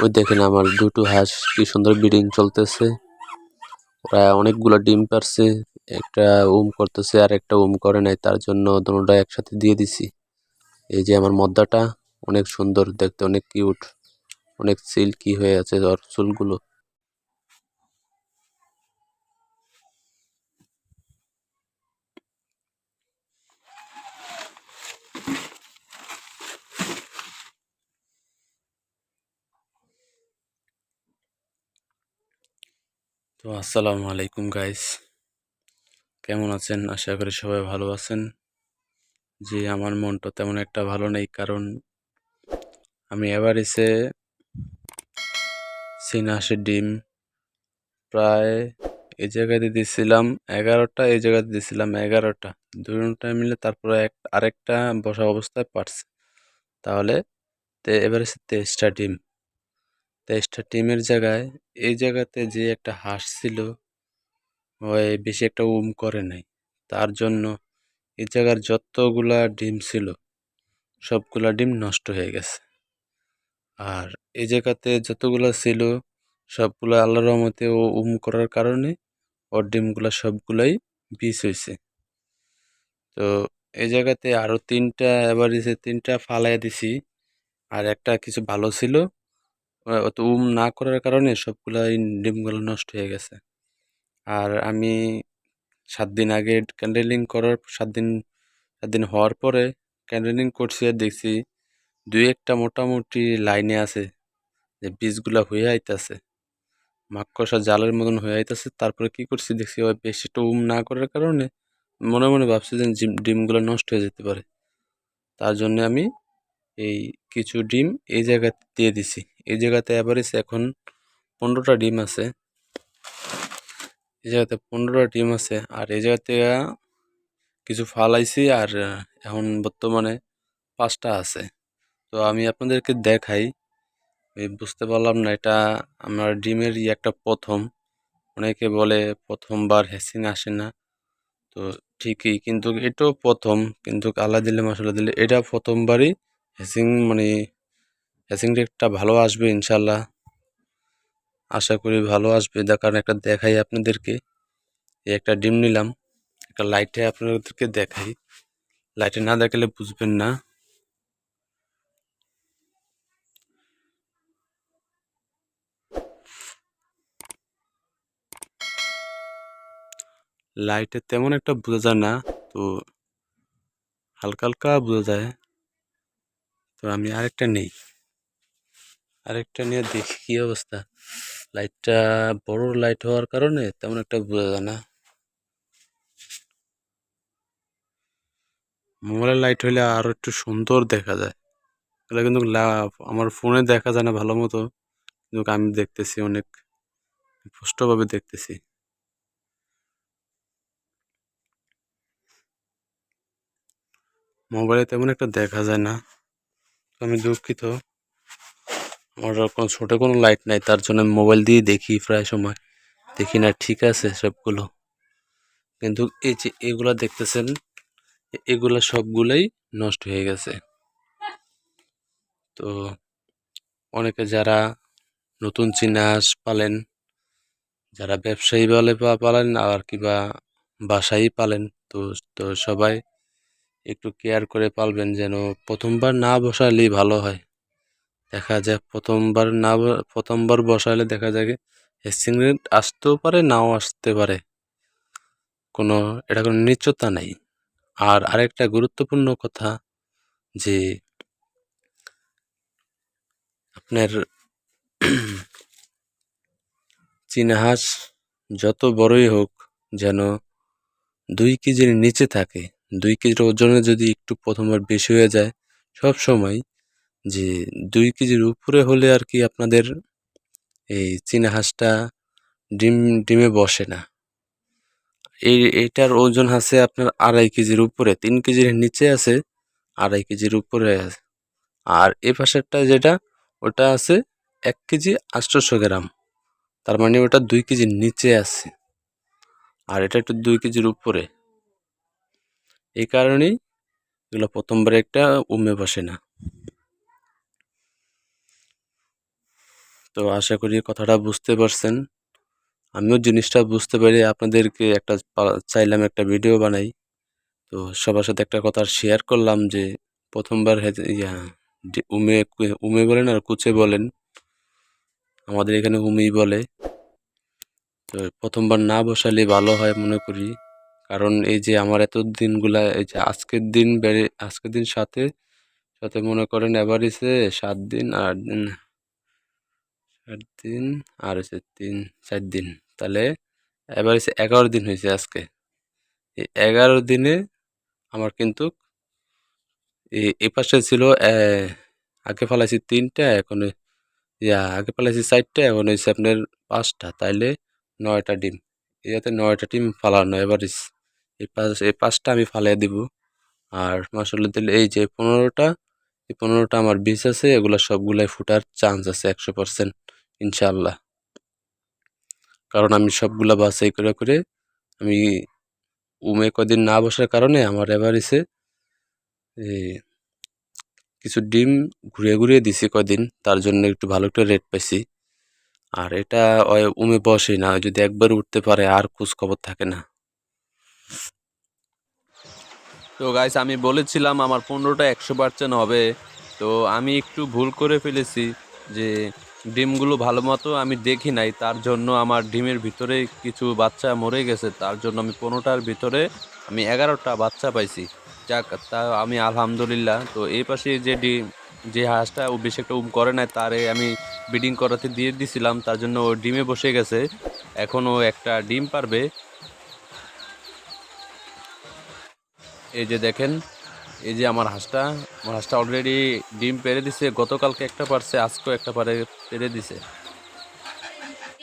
ওই দেখেন আমার দুটো হাঁস, কি সুন্দর ব্রিডিং চলতেছে। ওরা অনেকগুলো ডিম পারছে, একটা উম করতেছে আর একটা উম করে নাই, তার জন্য দুটোটা একসাথে দিয়ে দিছি। এই যে আমার মদ্দাটা, অনেক সুন্দর দেখতে, অনেক কিউট অনেক সিল্কি হয়ে আছে ওর চুলগুলো। তো আসসালামু আলাইকুম গাইস কেমন আছেন? আশা করি সবাই ভালো আছেন। যে আমার মনটা তেমন একটা ভালো নেই, কারণ আমি এভারেজে চীনা হাঁসের ডিম প্রায় এই জায়গাতে দিয়েছিলাম এগারোটা, এই জায়গাতে দিয়েছিলাম এগারোটা। দুটা মিলে তারপরে এক, আরেকটা বসা অবস্থায় পারছে। তাহলে এভারেজে তেইশটা ডিম। তেইশটা ডিমের জায়গায়, এই জায়গাতে যে একটা হাঁস ছিল ওই বেশি একটা উম করে নাই। তার জন্য এই জায়গার যতগুলা ডিম ছিল, সবগুলা ডিম নষ্ট হয়ে গেছে। আর এই জায়গাতে যতগুলা ছিল, সবগুলো আল্লাহর রহমতে ও উম করার কারণে ওর ডিমগুলা সবগুলাই বিষ হয়েছে তো এই জায়গাতে আরও তিনটা এবার তিনটা ফালাই দিছি, আর একটা কিছু ভালো ছিল অত উম না করার কারণে সবগুলাই ডিমগুলো নষ্ট হয়ে গেছে। আর আমি সাত দিন আগে ক্যান্ডেলিং করার সাত দিন সাত দিন হওয়ার পরে ক্যান্ডেলিং করছি আর দেখছি দুই একটা মোটামুটি লাইনে আছে যে বীজগুলা হয়ে আইতাছে। মাকড়সা জালের মতন হয়ে আইতাছে। তারপরে কি করছি দেখছি ওই বেশি উম না করার কারণে মনে মনে ভাবছি যে ডিমগুলো নষ্ট হয়ে যেতে পারে। তার জন্য আমি এই কিছু ডিম এই জায়গাতে দিয়ে দিছি। এই জায়গাতে অ্যাভারেজ এখন পনেরোটা ডিম আছে। এই জায়গাতে পনেরোটা ডিম আছে আর এই জায়গাতে কিছু ফালাইছি আর এখন বর্তমানে পাঁচটা আছে। তো আমি আপনাদেরকে দেখাই বুঝতে পারলাম না এটা আমার ডিমের একটা প্রথম। অনেকে বলে প্রথমবার হ্যাসিং আসে না। তো ঠিকই, কিন্তু এটাও প্রথম, কিন্তু আল্লাহ দিলে মশলা দিলে এটা প্রথমবারই হ্যাসিং মানে হ্যাসিং রেটটা ভালো আসবে ইনশাল্লাহ আশা করি ভালো আসবে। কারণ একটা দেখাই আপনাদেরকে। এই একটা ডিম নিলাম। একটা লাইটে আপনাদেরকে দেখাই। লাইটে না দেখালে বুঝবেন না। লাইটে তেমন একটা বোঝা যায় না, তো হালকা হালকা বোঝা যায়। তো আমি আরেকটা নেই। আরেকটা নিয়ে দেখি কি অবস্থা। লাইটটা বড় লাইট হওয়ার কারণে তেমন একটা বোঝা যায় না। মোবাইলের লাইট হইলে আরও একটু সুন্দর দেখা যায়। এগুলো কিন্তু আমার ফোনে দেখা যায় না ভালো মতো। কিন্তু আমি দেখতেছি অনেক, স্পষ্টভাবে দেখতেছি। মোবাইলে তেমন একটা দেখা যায় না। আমি দুঃখিত। আমার কোনো ছোটো কোনো লাইট নাই, তার জন্য আমি মোবাইল দিয়ে দেখি প্রায় সময়। দেখি না, ঠিক আছে সবগুলো। কিন্তু এই যে এগুলা দেখতেছেন এগুলা সবগুলাই নষ্ট হয়ে গেছে। তো অনেকে যারা নতুন চীনা হাঁস পালেন, যারা ব্যবসায়ী বলে বা পালেন আর কিবা বাসায় পালেন, তো তো সবাই একটু কেয়ার করে পালবেন যেন প্রথমবার না বসালেই ভালো হয়। দেখা যায় প্রথমবার না প্রথমবার বসালে দেখা যায় হেসিং রেট আসতেও পারে, নাও আসতে পারে। কোনো, এটা কোনো নিশ্চয়তা নেই। আর আরেকটা গুরুত্বপূর্ণ কথা যে, আপনার চীনা হাঁস যত বড়ই হোক যেন দুই কেজির নিচে থাকে, দুই কেজির ওজনে যদি একটু প্রথমবার বেশি হয়ে যায় সব সময় যে দুই কেজির উপরে হলে আর কি আপনাদের এই চীনা হাঁসটা ডিম, ডিমে বসে না। এই, এটার ওজন আছে আপনার আড়াই কেজির উপরে, তিন কেজির নিচে আছে আড়াই কেজির উপরে আছে। আর এ পাশেরটা যেটা, ওটা আছে এক কেজি আটশোশো গ্রাম, তার মানে ওটা দুই কেজির নিচে আছে। আর এটা একটু দুই কেজির উপরে। এই কারণেই এগুলো প্রথমবার একটা উমে বসে না। তো আশা করি কথাটা বুঝতে পারছেন। আমিও জিনিসটা বুঝতে পারি আপনাদেরকে একটা চাইলাম একটা ভিডিও বানাই। তো সবার সাথে একটা কথা শেয়ার করলাম যে, প্রথমবার ইয়া উমে উমে বলেন আর কুচে বলেন। আমাদের এখানে উমেই বলে। তো প্রথমবার না বসালে ভালো হয় মনে করি। কারণ এই যে আমার এত দিনগুলা, এই যে আজকের দিন বেড়ে, আজকের দিন সাথে সাথে মনে করেন এভারেজে সাত দিন, আট দিন। সাত দিন আর হচ্ছে তিন, চার দিন। তাহলে এভারেজ এগারো দিন হয়েছে আজকে। এই এগারো দিনে আমার কিন্তু এই পাশে ছিল আগে ফেলাইছি তিনটা, এখন ইয়া, আগে ফেলাইছি চারটা, এখন হয়েছে আপনার পাঁচটা। তাইলে নয়টা ডিম। এতে নয়টা ডিম ফালানো এভারেজ এই পাঁচ, এই পাঁচটা আমি ফালিয়ে দিব। আর মাসাল্লাহ দিলে এই যে পনেরোটা, এই পনেরোটা আমার বীজ আছে, এগুলো সবগুলাই ফুটার চান্স আছে একশো পার্সেন্ট ইনশাল্লাহ কারণ আমি সবগুলা বাছাই করে করে আমি উমে কদিন না বসার কারণে আমার এভারেজে কিছু ডিম ঘুরিয়ে ঘুরিয়ে দিছি কদিন। তার জন্য একটু ভালো একটা রেট পাইছি। আর এটা উমে বসে না, যদি একবার উঠতে পারে আর খোঁজ খবর থাকে না। তো গাইস আমি বলেছিলাম আমার পনেরোটা একশো পার্সেন্ট হবে। তো আমি একটু ভুল করে ফেলেছি যে ডিমগুলো ভালো মতো আমি দেখি নাই, তার জন্য আমার ডিমের ভিতরে কিছু বাচ্চা মরে গেছে, তার জন্য আমি পনেরোটার ভিতরে আমি এগারোটা বাচ্চা পাইছি। যাক, তা আমি আলহামদুলিল্লাহ, তো এই পাশে যে ডিম যে হাঁসটা ও বেশি একটা উম করে নাই, তারে আমি ব্রিডিং করাতে দিয়ে দিছিলাম, তার জন্য ও ডিমে বসে গেছে, এখন ও একটা ডিম পারবে। এই যে দেখেন এই যে আমার হাঁসটা আমার হাঁসটা অলরেডি ডিম পেরে দিছে, গতকালকে একটা পারছে, আজকেও একটা পারে, পেরে দিছে।